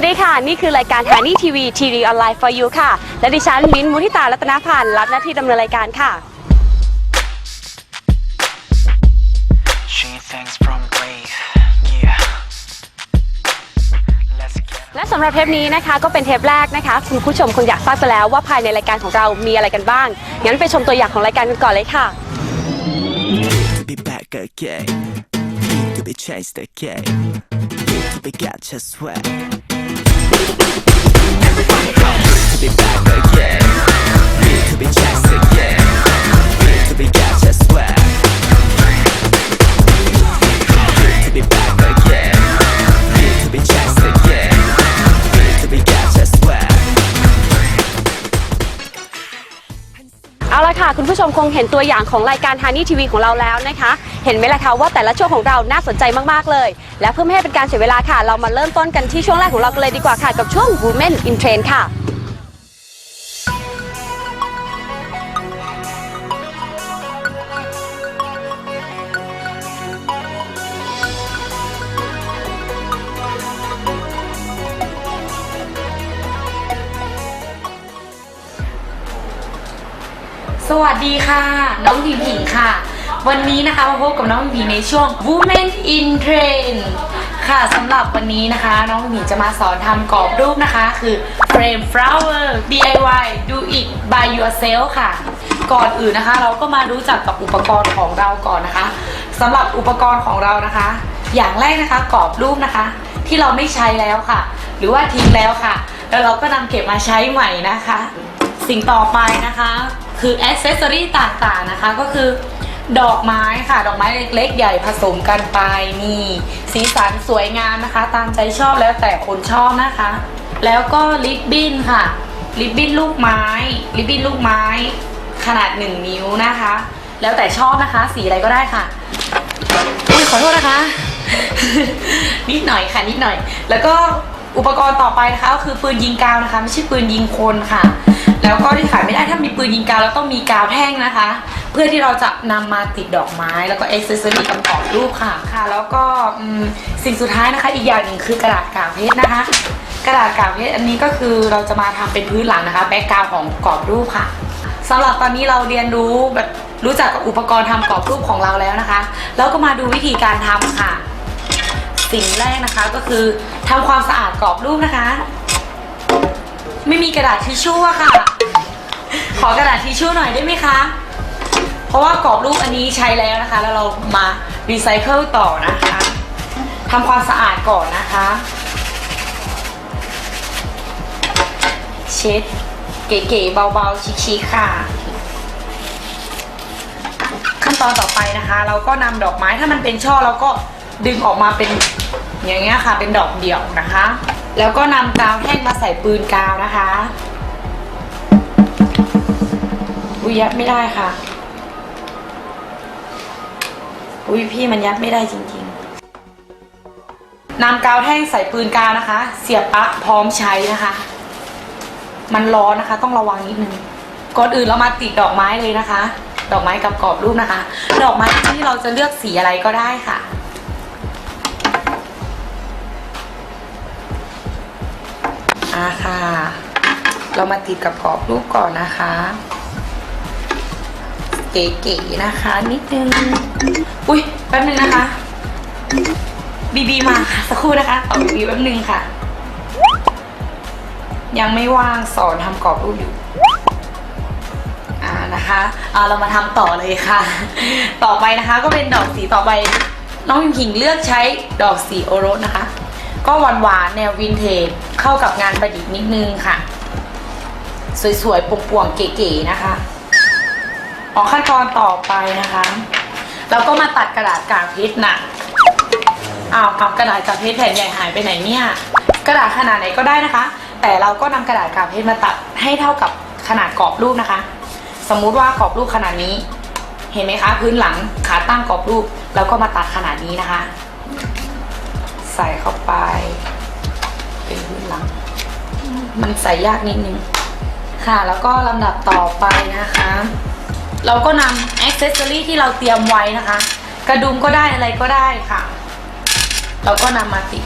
วัสดีค่ะ นี่คือรายการทานี่ทีวีทีวีออนไลน์ for you ค่ะ และดิฉันมิ้นท์มุทิตารัตนพันธ์รับหน้าที่ดำเนินรายการค่ะ She things from grave. Yeah. Let's get และสำหรับเทปนี้นะคะก็เป็นเทปแรกนะคะ คุณผู้ชมคงอยากทราบไปแล้วว่าภายในรายการของเรามีอะไรกันบ้าง งั้นไปชมตัวอย่างของรายการกันก่อนเลยค่ะ to be back again. Need to be changed again. Need to be got your sweat. ค่ะคุณผู้ชมคงเห็นตัวอย่างของรายการฮานี่ทีวีของเราแล้วนะคะ เห็นไหมล่ะคะว่าแต่ละช่วงของเราน่าสนใจมากๆเลย และเพื่อไม่ให้เป็นการเสียเวลาค่ะ เรามาเริ่มต้นกันที่ช่วงแรกของเรากันเลยดีกว่าค่ะกับช่วง Women in Trend ค่ะ สวัสดีค่ะ น้องพิงพิงค่ะ วันนี้นะคะมาพบกับน้องพิงในช่วง Women in Trend ค่ะสำหรับวันนี้นะคะน้องพิงพิงจะมาสอนทำกรอบรูปนะคะ คือ Frame Flower DIY Do It by Yourself ค่ะ ก่อนอื่นนะคะ เราก็มารู้จักกับอุปกรณ์ของเราก่อนนะคะสำหรับอุปกรณ์ของเรานะคะ อย่างแรกนะคะกรอบรูปนะคะ ที่เราไม่ใช้แล้วค่ะ หรือว่าทิ้งแล้วค่ะ แล้วเราก็นำเก็บมาใช้ใหม่นะคะ สิ่งต่อไปนะคะ คืออ c เซสซอรี่ต่างๆนะคะก็คือดอกไม้ค่ะ ดอกไม้เล็กๆใหญ่ผสมกันไปนี่สีสันสวยงามนะคะ ตามใจชอบแล้วแต่คนชอบนะคะ แล้วก็ลิปบิ้นค่ะลิปบิ้นลูกไม้ลิปบิ้นลูกไม้ขนาด 1 นิ้วนะคะ แล้วแต่ชอบนะคะ สีอะไรก็ได้ค่ะอุ้ยขอโทษนะคะ นิดหน่อยค่ะนิดหน่อย แล้วก็อุปกรณ์ต่อไปนะคะก็คือปืนยิงกาวนะคะ ไม่ใช่ปืนยิงคนค่ะ แล้วก็ที่ขาดไม่ได้ถ้ามีปืนยิงกาวแล้วต้องมีกาวแท่งนะคะ เพื่อที่เราจะนำมาติดดอกไม้แล้วก็เอ็กเซอรี่ประกอบรูปค่ะค่ะ แล้วก็สิ่งสุดท้ายนะคะ อีกอย่างหนึ่งคือกระดาษกาวเพชรนะคะ กระดาษกาวเพชรอันนี้ก็คือเราจะมาทำเป็นพื้นหลังนะคะ แบ็กกราวของกรอบรูปค่ะสำหรับตอนนี้เราเรียนรู้แบบรู้จักกับอุปกรณ์ทำกรอบรูปของเราแล้วนะคะแล้วก็มาดูวิธีการทำค่ะ สิ่งแรกนะคะก็คือทำความสะอาดกรอบรูปนะคะ ไม่มีกระดาษทิชชู่อะค่ะ ขอกระดาษทิชชู่หน่อยได้ไหมคะ เพราะว่ากรอบรูปอันนี้ใช้แล้วนะคะ แล้วเรามารีไซเคิลต่อนะคะทำความสะอาดก่อนนะคะ เช็ดเก๋ๆเบาๆชิคๆค่ะ ขั้นตอนต่อไปนะคะ เราก็นำดอกไม้ถ้ามันเป็นช่อเราก็ดึงออกมาเป็นอย่างเงี้ยค่ะ เป็นดอกเดี่ยวนะคะ แล้วก็นำกาวแท่งมาใส่ปืนกาวนะคะอุ้ยยัดไม่ได้ค่ะ อุ้ยพี่มันยัดไม่ได้จริงๆนำกาวแท่งใส่ปืนกาวนะคะ เสียบปลั๊กพร้อมใช้นะคะ มันร้อนนะคะ ต้องระวังนิดนึงก่อนอื่นเรามาติดดอกไม้เลยนะคะ ดอกไม้กับกรอบรูปนะคะ ดอกไม้ที่เราจะเลือกสีอะไรก็ได้ค่ะาค่ะ เรามาติดกับกรอบรูปก่อนนะคะเก๋ๆนะคะ นิดนึง อุ้ยแป๊บนึงนะคะบีบีมาค่ะสักครู่นะคะขอบีบีแป๊บนึงค่ะ ยังไม่ว่างสอนทำกรอบรูปอยู่อ่านะคะอ่าเรามาทำต่อเลยค่ะ ต่อไปนะคะก็เป็นดอกสีต่อไป น้องพิมพิงเลือกใช้ดอกสีโอรสนะคะ ก็หวานๆแนววินเทจ เข้ากับงานประดิษฐ์นิดนึงค่ะ สวยๆป่วงๆเก๋ๆนะคะออกขั้นตอนต่อไปนะคะ เราก็มาตัดกระดาษกากเพชรน่ะอ้าวเอากระดาษกากเพชรแผ่นใหญ่หายไปไหนเนี่ย กระดาษขนาดไหนก็ได้นะคะ แต่เราก็นำกระดาษกากเพชรมาตัดให้เท่ากับขนาดกรอบรูปนะคะ สมมุติว่ากรอบรูปขนาดนี้ เห็นไหมคะ พื้นหลังขาตั้งกรอบรูป แล้วก็มาตัดขนาดนี้นะคะ ใส่เข้าไป มันใส่ยากนิดนึงค่ะ แล้วก็ลำดับต่อไปนะคะ เราก็นำอ็อกเซสซอรี่ที่เราเตรียมไว้นะคะ กระดุมก็ได้อะไรก็ได้ค่ะ เราก็นำมาติด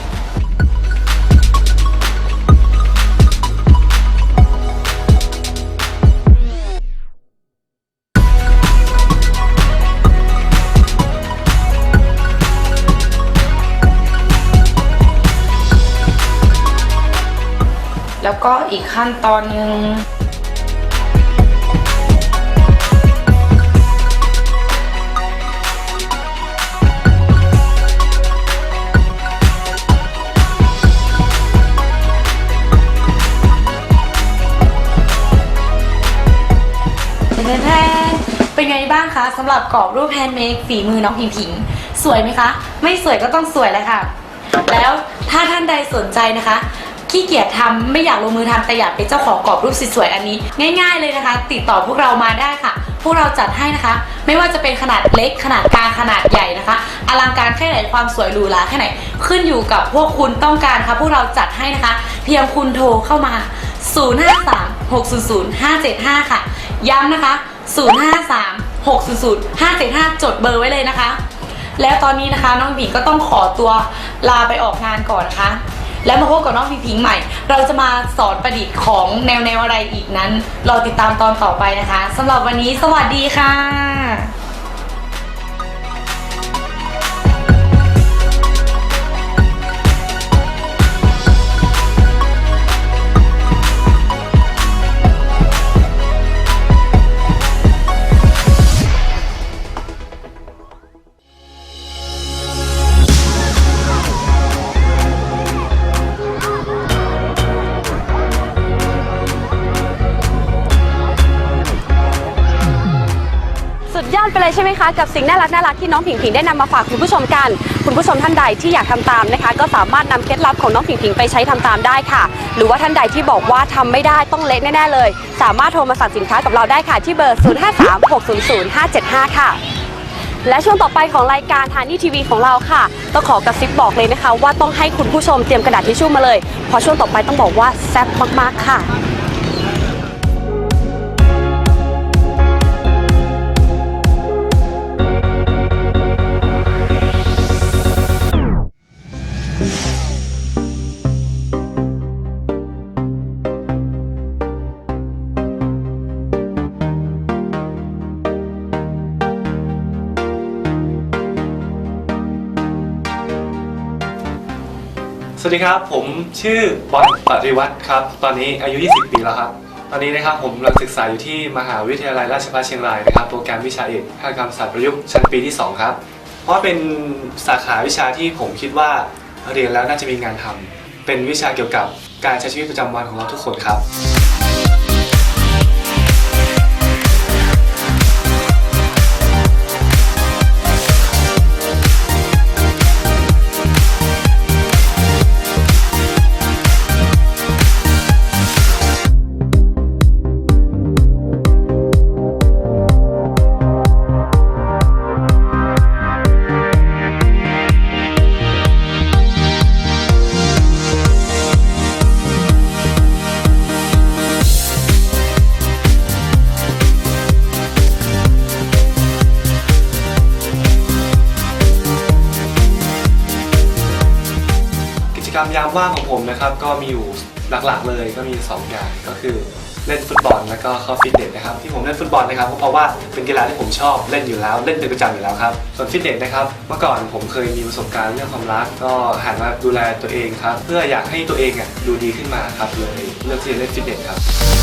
แล้วก็อีกขั้นตอนหนึ่งแทนๆเป็นไงบ้างคะสำหรับกรอบรูปแฮนด์เมดฝีมือน้องพิงพิงสวยไหมคะ ไม่สวยก็ต้องสวยแหละค่ะ แล้วถ้าท่านใดสนใจนะคะ ขี้เกียจทำไม่อยากลงมือทำแต่อยากเป็นเจ้าของกรอบรูปสวยๆอันนี้ ง่ายๆเลยนะคะ ติดต่อพวกเรามาได้ค่ะ พวกเราจัดให้นะคะ ไม่ว่าจะเป็นขนาดเล็กขนาดกลางขนาดใหญ่นะคะ อลังการแค่ไหนความสวยหรูหราแค่ไหน ขึ้นอยู่กับพวกคุณต้องการค่ะพวกเราจัดให้นะคะ เพียงคุณโทรเข้ามา 053 600 575 ค่ะ ย้ำนะคะ 053 600 575 จดเบอร์ไว้เลยนะคะ แล้วตอนนี้นะคะน้องผิงก็ต้องขอตัวลาไปออกงานก่อนนะคะ แล้วมาพบกับน้องพิงผิงใหม่ เราจะมาสอนประดิษฐ์ของแนวแนวอะไรอีกนั้นรอติดตามตอนต่อไปนะคะสำหรับวันนี้สวัสดีค่ะ คะกับสิ่งน่ารักน่ารักที่น้องผิงผิงได้นำมาฝากคุณผู้ชมกัน คุณผู้ชมท่านใดที่อยากทำตามนะคะ ก็สามารถนำเคล็ดลับของน้องผิงผิงไปใช้ทำตามได้ค่ะ หรือว่าท่านใดที่บอกว่าทำไม่ได้ต้องเละแน่ๆเลย สามารถโทรมาสั่งสินค้ากับเราได้ค่ะที่เบอร์ 0536000575 ค่ะและช่วงต่อไปของรายการทานี่ทีวีของเราค่ะ ต้องขอกระซิบบอกเลยนะคะ ว่าต้องให้คุณผู้ชมเตรียมกระดาษทิชชู่มาเลยเพราะช่วงต่อไปต้องบอกว่าแซ่บมากๆค่ะ สวัสดีครับ ผมชื่อบอลปริวัติครับ ตอนนี้อายุ 20 ปีแล้วครับ ตอนนี้นะครับผมกำลังศึกษาอยู่ที่มหาวิทยาลัยราชภัฏเชียงรายนะครับ โปรแกรมวิชาเอกภาคกรรมศาสตร์ประยุกต์ชั้นปีที่ 2 ครับ เพราะเป็นสาขาวิชาที่ผมคิดว่าเรียนแล้วน่าจะมีงานทำเป็นวิชาเกี่ยวกับการใช้ชีวิตประจำวันของเราทุกคนครับ จกรรมยามว่างของผมนะครับ ก็มีอยู่หลักๆเลยก็มี 2 อย่างก็คือเล่นฟุตบอลแล้วก็เข้าฟิตเนสนะครับที่ผมเล่นฟุตบอลนะครับก็เพราะว่าเป็นกีฬาที่ผมชอบเล่นอยู่แล้วเล่นเป็นประจำอยู่แล้วครับส่วนฟิตเนสนะครับเมื่อก่อนผมเคยมีประสบการณ์เรื่องความรักก็หันมาดูแลตัวเองครับเพื่ออยากให้ตัวเองอะดูดีขึ้นมาครับเลยเลือกที่จะเล่นฟิตเนสครับ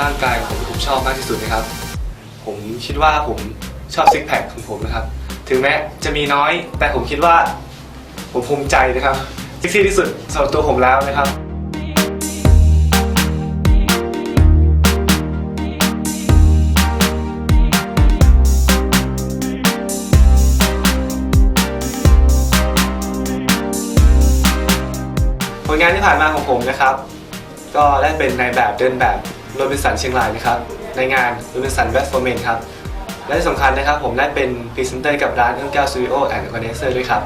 ร่างกายของผมที่ผมชอบมากที่สุดนะครับ ผมคิดว่าผมชอบซิกแพคของผมนะครับ ถึงแม้จะมีน้อย แต่ผมคิดว่า ผมภูมิใจนะครับเซ็กซี่ที่สุดสำหรับตัวผมแล้วนะครับผลงานที่ผ่านมาของผมนะครับ ก็ได้เป็นนายแบบเดินแบบ โรบินสันเชียงรายนะครับ ในงานโรบินสันเวสต์ฟอร์เมนครับ และที่สำคัญนะครับผมได้เป็นพรีเซนเตอร์กับร้านเอื้องแก้วสตูดิโอแอนด์คอนเนเซอร์ด้วยครับ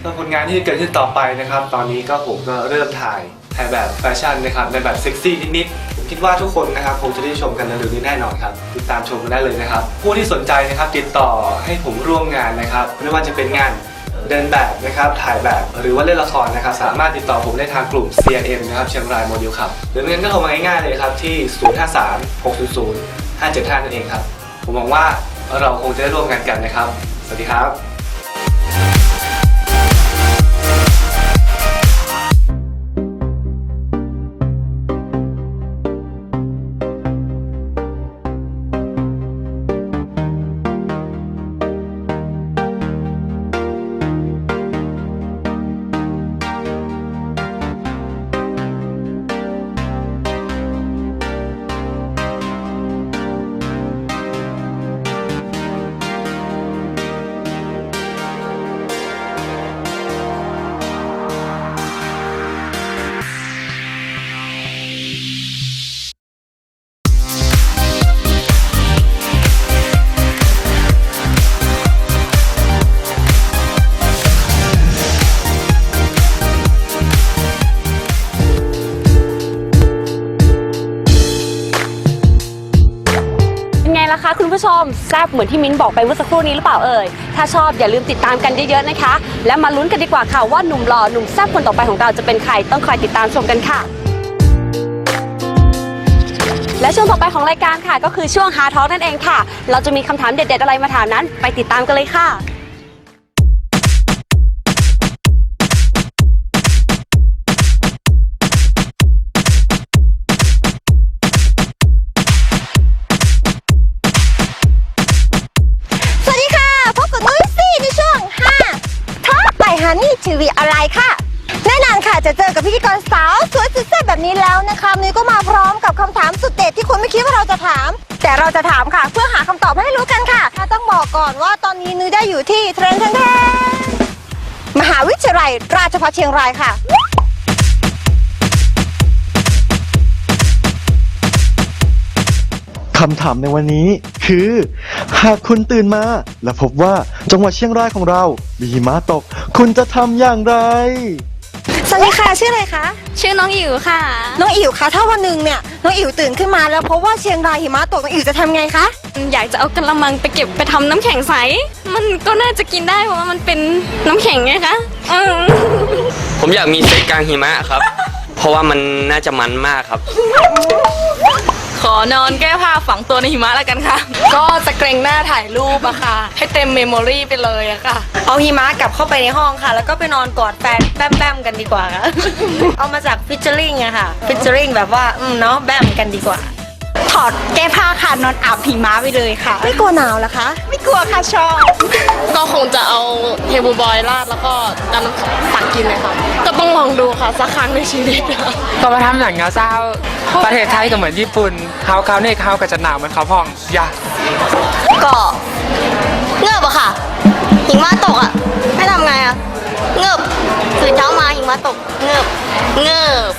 สำหรับผลงานที่เกิดขึ้นต่อไปนะครับ ตอนนี้ก็ผมก็เริ่มถ่ายถ่ายแบบแฟชั่นนะครับในแบบเซ็กซี่นิดๆผมคิดว่าทุกคนนะครับคงจะได้ชมกันเร็วๆนี้แน่นอนครับ ติดตามชมกันได้เลยนะครับ ผู้ที่สนใจนะครับติดต่อให้ผมร่วมงานนะครับไม่ว่าจะเป็นงาน เดินแบบนะครับถ่ายแบบหรือว่าเล่นละครนะครับสามารถติดต่อผมได้ทางกลุ่ม CRM นะครับเชียงรายโมเดลครับหรือไม่งั้นก็โทรมาง่ายๆเลยครับที่ 053 600 575นั่นเองครับ ผมหวังว่าเราคงจะได้ร่วมงานกันนะครับ สวัสดีครับ มแซบเหมือนที่มิ้นบอกไปเมื่อสักครู่นี้หรือเปล่าเอ่ย ถ้าชอบอย่าลืมติดตามกันเยอะๆนะคะ และมาลุ้นกันดีกว่าค่ะว่าหนุ่มหล่อหนุ่มแซ่บคนต่อไปของเราจะเป็นใครต้องคอยติดตามชมกันค่ะ และช่วงต่อไปของรายการค่ะ ก็คือช่วงหาท้องนั่นเองค่ะ เราจะมีคำถามเด็ด ๆ อะไรมาถามนั้น ไปติดตามกันเลยค่ะ ลัยราะเชียงรายค่ะ คำถามในวันนี้คือ หากคุณตื่นมา และพบว่าจังหวัดเชียงรายของเรา มีหิมะตก คุณจะทำอย่างไร วัสดีค่ะชื่ออะไรคะ ชื่อน้องอิ๋วค่ะ น้องอิ๋วคะถ้าวันหนึ่งเนี่ยน้องอิ๋วตื่นขึ้นมาแล้วพบว่าเชียงรายหิมะตกน้องอิ๋วจะทำไงคะ อยากจะเอากระมังไปเก็บไปทำน้ำแข็งใส มันก็น่าจะกินได้เพราะว่ามันเป็นน้ำแข็งไงคะเออผมอยากมีเซ็กกลางหิมะครับ เพราะว่ามันน่าจะมันมากครับ ขอนอนแก้ผ้าฝังตัวในหิมะแล้วกันค่ะ ก็จะเกรงหน้าถ่ายรูปอะค่ะ ให้เต็มเมมโมรีไปเลยอะค่ะ เอาหิมะกลับเข้าไปในห้องค่ะ แล้วก็ไปนอนกอดแฟนแบมๆกันดีกว่าค่ะ เอามาจากฟิชเชอริงอะค่ะฟิชเชอริงแบบว่าอืมเนาะแบมกันดีกว่า อดแก้ผ้าค่ะนอนอาบหิมะไปเลยค่ะ ไม่กลัวหนาวเหรอคะ ไม่กลัวค่ะชอบก็คงจะเอาเฮบูบอยราดแล้วก็ดำน้ำแข็งตักกินเลยค่ะก็ต้องลองดูค่ะสักครั้งในชีวิตค่ะก็มาทำอย่างเงาเศร้าประเทศไทยก็เหมือนญี่ปุ่นเขาเขาเนี่ยเขาก็จะหนาวเหมือนเขาพ่องอย่าก็เงือบอะค่ะหิมะตกอะให้ทำไงอะเงือบตื่นเช้ามาหิมะตกเงือบเงือบ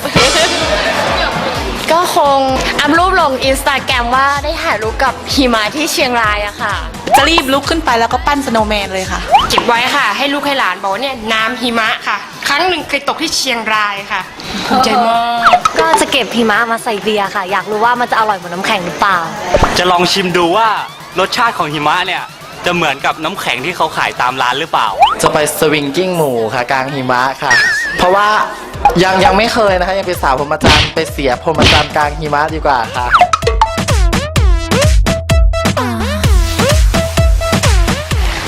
ก็คงอัพรูปลงอินสตาแกรมว่าได้ถ่ายรูปกับหิมะที่เชียงรายอะค่ะ จะรีบลุกขึ้นไปแล้วก็ปั้นสโนว์แมนเลยค่ะ เก็บไว้ค่ะ ให้ลูกให้หลานบอกว่าเนี่ยน้ำหิมะค่ะ ครั้งหนึ่งเคยตกที่เชียงรายค่ะภูมิใจมากก็จะเก็บหิมะมาใส่เบียร์ค่ะ อยากรู้ว่ามันจะอร่อยเหมือนน้ำแข็งหรือเปล่า จะลองชิมดูว่ารสชาติของหิมะเนี่ย จะเหมือนกับน้ำแข็งที่เขาขายตามร้านหรือเปล่า จะไปสวิงกิ้งหมูค่ะกลางหิมะค่ะ เพราะว่า ยังยังไม่เคยนะคะ ยังเป็นสาวพรหมจรรย์ไปเสียพรหมจรรย์กลางหิมะดีกว่าค่ะ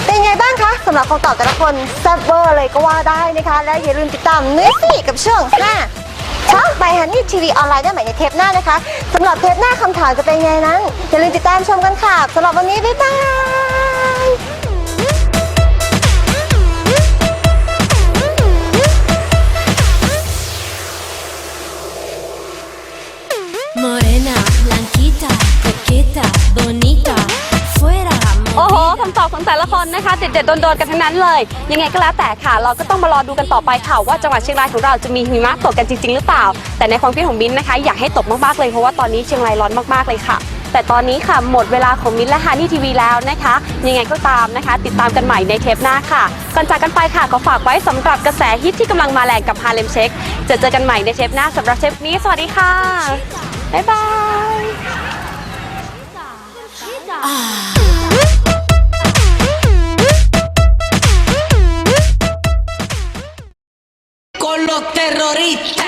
เป็นไงบ้างคะสำหรับคำตอบแต่ละคนแซ่บเวอร์เลยก็ว่าได้นะคะ และอย่าลืมติดตามเนื้อสี่กับช่วง5ช่องไปฮันนี่ทีวีออนไลน์ได้ใหม่ในเทปหน้านะคะสำหรับเทปหน้าคำถามจะเป็นไงนั้น อย่าลืมติดตามชมกันค่ะสำหรับวันนี้บ๊ายบาย นะคะ เด็ดๆโดนๆกันทั้งนั้นเลย ยังไงก็แล้วแต่ค่ะ เราก็ต้องมารอดูกันต่อไปค่ะว่าจังหวัดเชียงรายของเราจะมีหิมะตกกันจริง ๆ หรือเปล่า แต่ในความคิดของมิ้นนะคะอยากให้ตกมากๆเลยเพราะว่าตอนนี้เชียงรายร้อนมากๆเลยค่ะ แต่ตอนนี้ค่ะหมดเวลาของมิ้นและฮานี่ทีวีแล้วนะคะ ยังไงก็ตามนะคะ ติดตามกันใหม่ในเทปหน้าค่ะก่อนจากกันไปค่ะก็ฝากไว้สำหรับกระแสฮิตที่กำลังมาแรงกับฮาเลมเช็คจะเจอกันใหม่ในเทปหน้าสำหรับเทปนี้สวัสดีค่ะบ๊ายบาย los terroristas.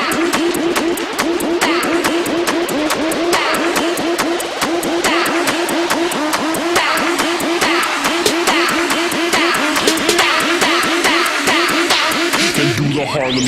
Harlem